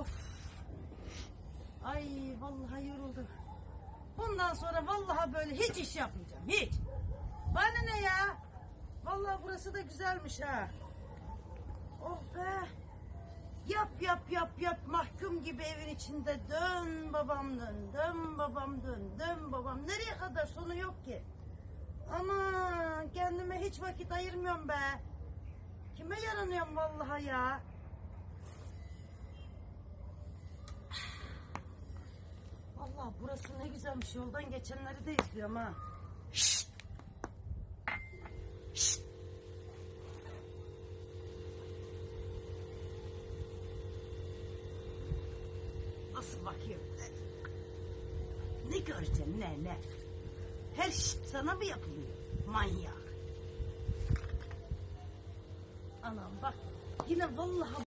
Of. Ay vallahi yoruldum. Bundan sonra vallahi böyle hiç iş yapmayacağım. Hiç. Bana ne ya? Vallahi burası da güzelmiş ha. Oh be. Yap yap yap yap mahkum gibi evin içinde dön babam dön dön babam dön dön babam nereye kadar sonu yok ki. Ama kendime hiç vakit ayırmıyorum be. Kime yaranıyorum vallahi ya. Vallahi burası ne güzelmiş yoldan geçenleri de izliyorum ha. Nasıl bakıyor? Ne göreceksin ne ne? Her şey sana mı yapılıyor? Manyak. Anam bak yine vallahi